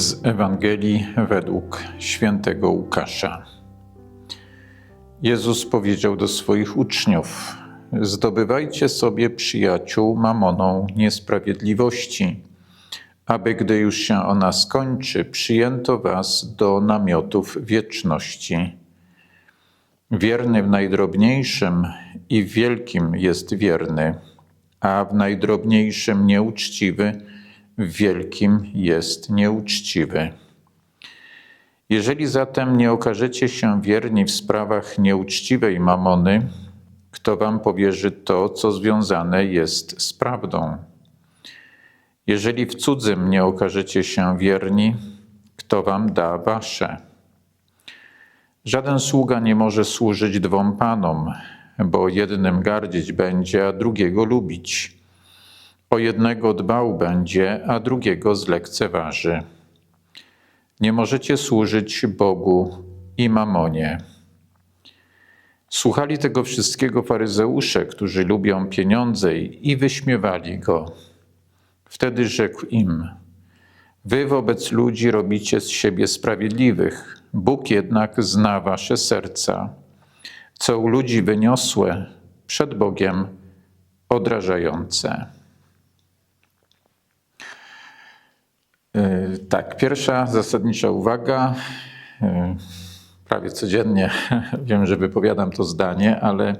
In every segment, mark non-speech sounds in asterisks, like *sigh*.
Z Ewangelii według świętego Łukasza. Jezus powiedział do swoich uczniów: Zdobywajcie sobie przyjaciół mamoną niesprawiedliwości, aby gdy już się ona skończy, przyjęto was do namiotów wieczności. Wierny w najdrobniejszym i w wielkim jest wierny, a w najdrobniejszym nieuczciwy wielkim jest nieuczciwy. Jeżeli zatem nie okażecie się wierni w sprawach nieuczciwej mamony, kto wam powierzy to, co związane jest z prawdą? Jeżeli w cudzym nie okażecie się wierni, kto wam da wasze? Żaden sługa nie może służyć dwom panom, bo jednym gardzić będzie, a drugiego lubić o jednego dbał będzie, a drugiego zlekceważy. Nie możecie służyć Bogu i mamonie. Słuchali tego wszystkiego faryzeusze, którzy lubią pieniądze i wyśmiewali go. Wtedy rzekł im: Wy wobec ludzi robicie z siebie sprawiedliwych, Bóg jednak zna wasze serca. Co u ludzi wyniosłe, przed Bogiem odrażające. Tak, pierwsza zasadnicza uwaga. E, prawie codziennie *laughs* wiem, że wypowiadam to zdanie, ale,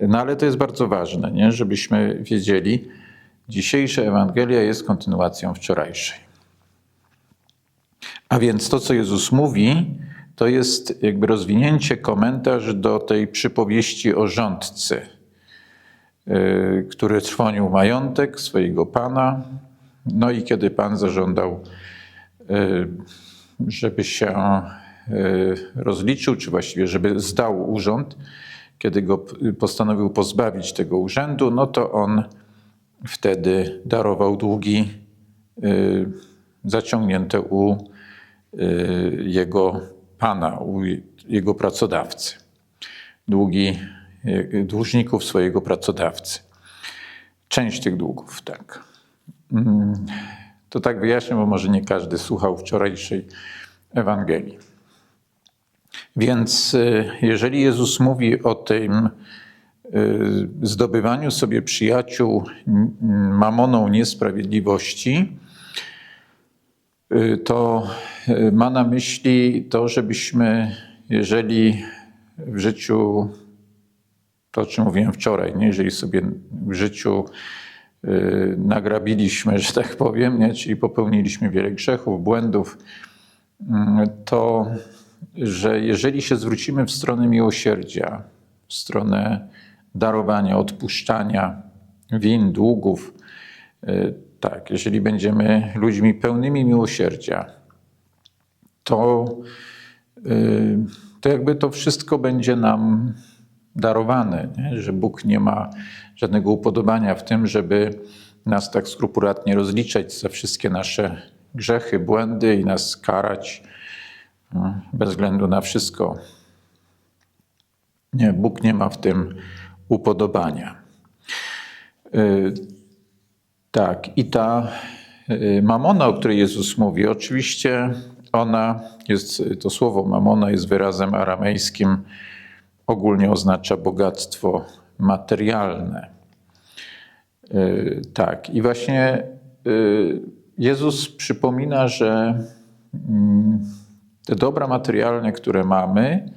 no ale to jest bardzo ważne, nie? żebyśmy wiedzieli, dzisiejsza Ewangelia jest kontynuacją wczorajszej. A więc to, co Jezus mówi, to jest jakby rozwinięcie, komentarz do tej przypowieści o rządcy, e, który trwonił majątek swojego pana, no i kiedy Pan zażądał, e, żeby się e, rozliczył, czy właściwie, żeby zdał urząd, kiedy go postanowił pozbawić tego urzędu, no to on wtedy darował długi e, zaciągnięte u jego pana, u jego pracodawcy. Długi dłużników swojego pracodawcy. Część tych długów, tak. To tak wyjaśnię, bo może nie każdy słuchał wczorajszej Ewangelii. Więc y, jeżeli Jezus mówi o tym y, zdobywaniu sobie przyjaciół mamoną niesprawiedliwości, y, to ma na myśli to, żebyśmy, jeżeli w życiu, to o czym mówiłem wczoraj, nie? jeżeli sobie w życiu nagrabiliśmy, *laughs* że tak powiem, nie? czyli popełniliśmy wiele grzechów, błędów, mm, to że jeżeli się zwrócimy w stronę miłosierdzia, w stronę darowania, odpuszczania win, długów, y, tak, jeżeli będziemy ludźmi pełnymi miłosierdzia, to, y, to jakby to wszystko będzie nam darowane, nie? że Bóg nie ma żadnego upodobania w tym, żeby nas tak skrupulatnie rozliczać za wszystkie nasze grzechy, błędy i nas karać no, bez względu na wszystko. Nie, Bóg nie ma w tym upodobania. Y, tak, i ta y, mamona, o której Jezus mówi, oczywiście ona jest, to słowo mamona jest wyrazem aramejskim, ogólnie oznacza bogactwo materialne. Y, tak, i właśnie y, Jezus przypomina, że mm, te dobra materialne, które mamy,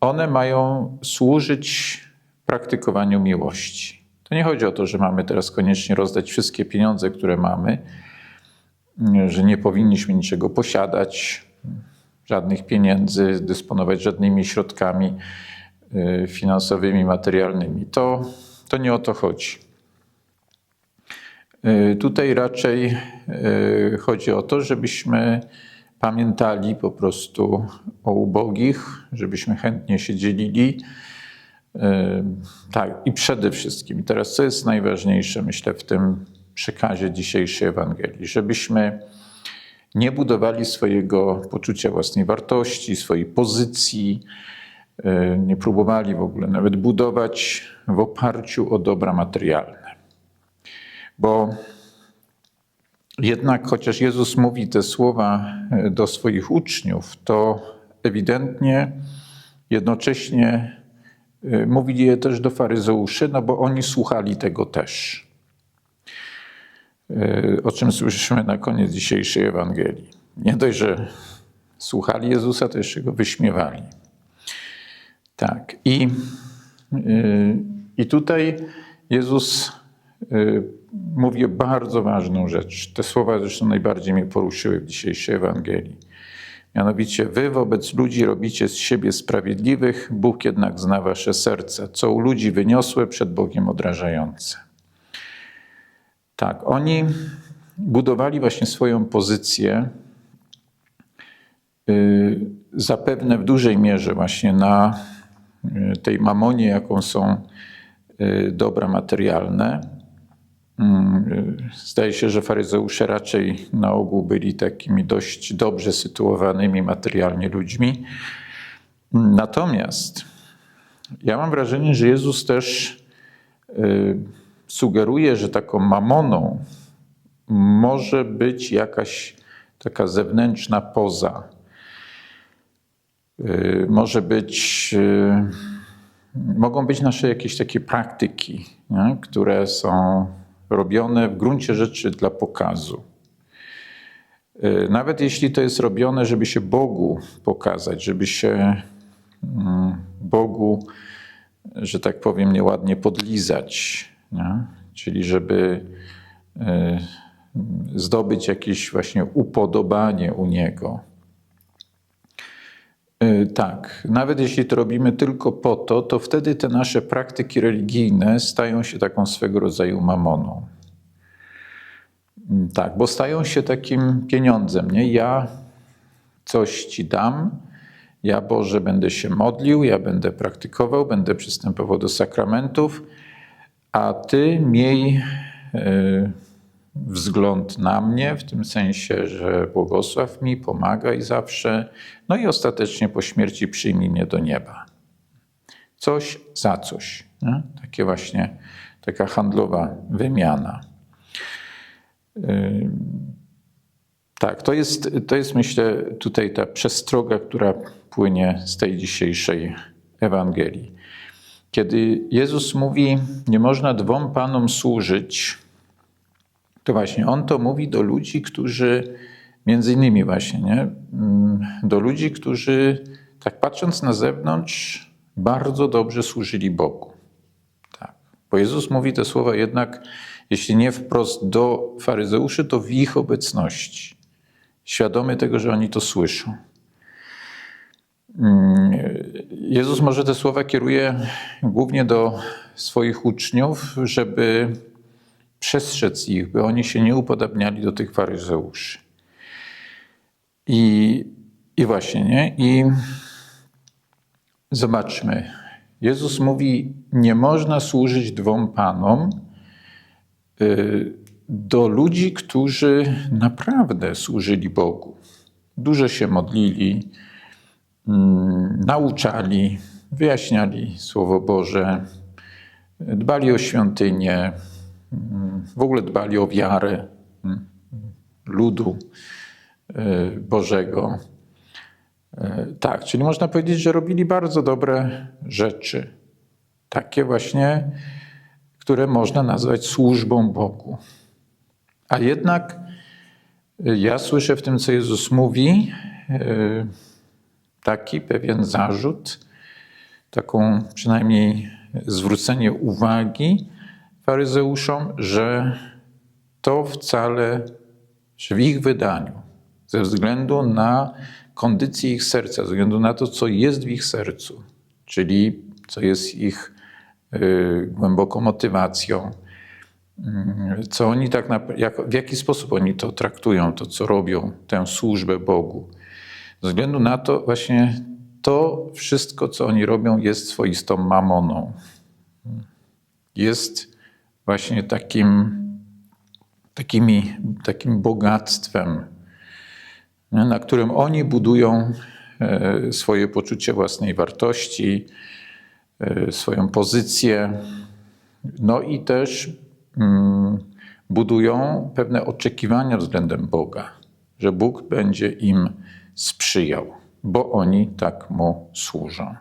one mają służyć praktykowaniu miłości. To nie chodzi o to, że mamy teraz koniecznie rozdać wszystkie pieniądze, które mamy, że nie powinniśmy niczego posiadać, żadnych pieniędzy, dysponować żadnymi środkami Y, finansowymi, materialnymi. To, to nie o to chodzi. Y, tutaj raczej y, chodzi o to, żebyśmy pamiętali po prostu o ubogich, żebyśmy chętnie się dzielili. Tak, i przede wszystkim, teraz co jest najważniejsze, myślę, w tym przekazie dzisiejszej Ewangelii, żebyśmy nie budowali swojego poczucia własnej wartości, swojej pozycji, nie próbowali w ogóle nawet budować w oparciu o dobra materialne. Bo Jednak chociaż Jezus mówi te słowa e, do swoich uczniów, to ewidentnie jednocześnie e, mówi je też do faryzeuszy, no bo oni słuchali tego też. O czym słyszymy na koniec dzisiejszej Ewangelii. Nie dość, że słuchali Jezusa, to jeszcze go wyśmiewali. Tak. I, i tutaj Jezus mówi bardzo ważną rzecz. Te słowa zresztą najbardziej mnie poruszyły w dzisiejszej Ewangelii. Mianowicie, wy wobec ludzi robicie z siebie sprawiedliwych, Bóg jednak zna wasze serce, co u ludzi wyniosłe, przed Bogiem odrażające. Tak, oni budowali właśnie swoją pozycję, yy, zapewne w dużej mierze właśnie na tej mamonie, jaką są yy, dobra materialne, Mm, zdaje się, że faryzeusze raczej na ogół byli takimi dość dobrze sytuowanymi materialnie ludźmi. Natomiast ja mam wrażenie, że Jezus też y, sugeruje, że taką mamoną może być jakaś taka zewnętrzna poza. Y, może być, y, mogą być nasze jakieś takie praktyki, nie? które są robione w gruncie rzeczy dla pokazu. E, nawet jeśli to jest robione, żeby się Bogu pokazać, żeby się mm, Bogu, że tak powiem, nieładnie podlizać, nie? czyli żeby zdobyć jakieś właśnie upodobanie u Niego. E, tak, nawet jeśli to robimy tylko po to, to wtedy te nasze praktyki religijne stają się taką swego rodzaju mamoną. Mm, tak, bo stają się takim pieniądzem. Nie? Ja coś ci dam, ja Boże będę się modlił, ja będę praktykował, będę przystępował do sakramentów, a Ty miej e, wzgląd na mnie, w tym sensie, że błogosław mi, pomagaj zawsze, no i ostatecznie po śmierci przyjmij mnie do nieba. Coś za coś. Nie? Takie właśnie, taka handlowa wymiana. Tak, to jest, to jest myślę tutaj ta przestroga, która płynie z tej dzisiejszej Ewangelii. Kiedy Jezus mówi, nie można dwom panom służyć, to właśnie on to mówi do ludzi, którzy, między innymi właśnie, nie? Mm, do ludzi, którzy, tak patrząc na zewnątrz, bardzo dobrze służyli Bogu. Tak. Bo Jezus mówi te słowa jednak, jeśli nie wprost do faryzeuszy, to w ich obecności, świadomy tego, że oni to słyszą. Mm, Jezus może te słowa kieruje głównie do swoich uczniów, żeby przestrzec ich, by oni się nie upodabniali do tych faryzeuszy. I, i właśnie, nie? I zobaczmy. Jezus mówi: Nie można służyć dwom panom. Y, do ludzi, którzy naprawdę służyli Bogu. Dużo się modlili, mm, nauczali, wyjaśniali Słowo Boże, dbali o świątynię, w ogóle dbali o wiarę ludu y, Bożego. Y, tak, czyli można powiedzieć, że robili bardzo dobre rzeczy. Takie właśnie, które można nazwać służbą Bogu. A jednak y, ja słyszę w tym, co Jezus mówi, taki pewien zarzut, taką przynajmniej zwrócenie uwagi faryzeuszom, że to wcale, w ich wydaniu, ze względu na kondycję ich serca, ze względu na to, co jest w ich sercu, czyli co jest ich y, głęboką motywacją, y, co oni tak jak, w jaki sposób oni to traktują, to co robią, tę służbę Bogu. Ze względu na to właśnie to wszystko, co oni robią, jest swoistą mamoną. Jest właśnie takim, takimi, takim bogactwem, na którym oni budują e, swoje poczucie własnej wartości, e, swoją pozycję, no i też mm, budują pewne oczekiwania względem Boga, że Bóg będzie im sprzyjał, bo oni tak mu służą.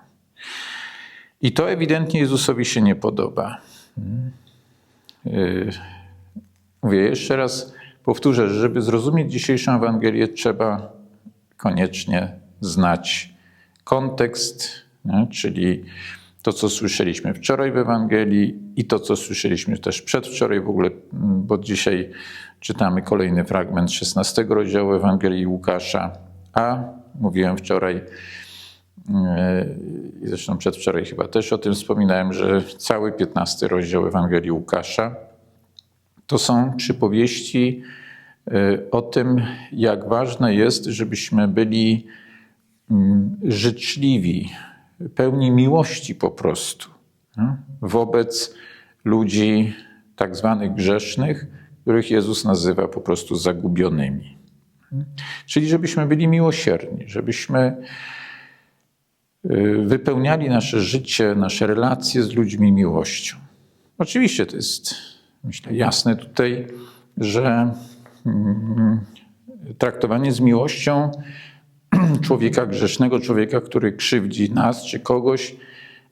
I to ewidentnie Jezusowi się nie podoba. Yy, Mówię jeszcze raz, powtórzę, że żeby zrozumieć dzisiejszą Ewangelię, trzeba koniecznie znać kontekst, nie? czyli to, co słyszeliśmy wczoraj w Ewangelii i to, co słyszeliśmy też przedwczoraj w ogóle, bo dzisiaj czytamy kolejny fragment 16 rozdziału Ewangelii Łukasza, a mówiłem wczoraj, i zresztą przedwczoraj chyba też o tym wspominałem, że cały 15 rozdział Ewangelii Łukasza to są przypowieści y, o tym, jak ważne jest, żebyśmy byli mm, życzliwi, pełni miłości po prostu wobec ludzi tak zwanych grzesznych, których Jezus nazywa po prostu zagubionymi. Czyli żebyśmy byli miłosierni, żebyśmy wypełniali nasze życie, nasze relacje z ludźmi miłością. Oczywiście to jest, myślę, jasne tutaj, że mm, traktowanie z miłością *clears throat* człowieka grzesznego, człowieka, który krzywdzi nas czy kogoś,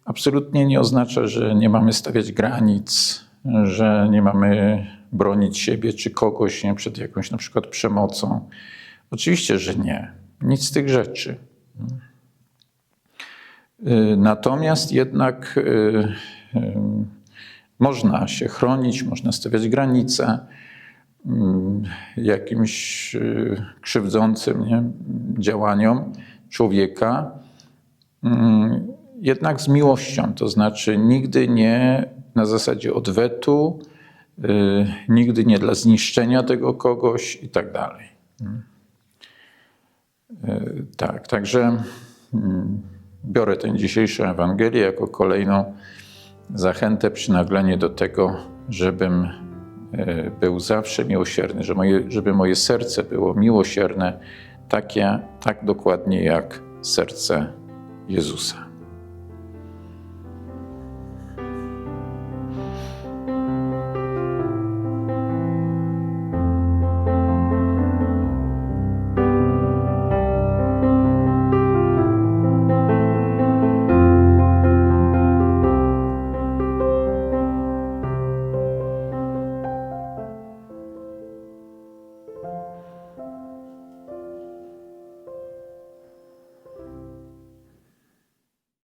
absolutnie nie oznacza, że nie mamy stawiać granic, że nie mamy bronić siebie czy kogoś nie, przed jakąś na przykład przemocą. Oczywiście, że nie. Nic z tych rzeczy. Y, Natomiast jednak y, y, można się chronić, można stawiać granice jakimś krzywdzącym nie, działaniom człowieka, jednak z miłością, to znaczy nigdy nie na zasadzie odwetu, nigdy nie dla zniszczenia tego kogoś i tak dalej. Tak, także mm, biorę tę dzisiejszą Ewangelię jako kolejną zachętę, przynaglenie do tego, żebym e, był zawsze miłosierny, że moje, żeby moje serce było miłosierne, takie, tak dokładnie jak serce Jezusa.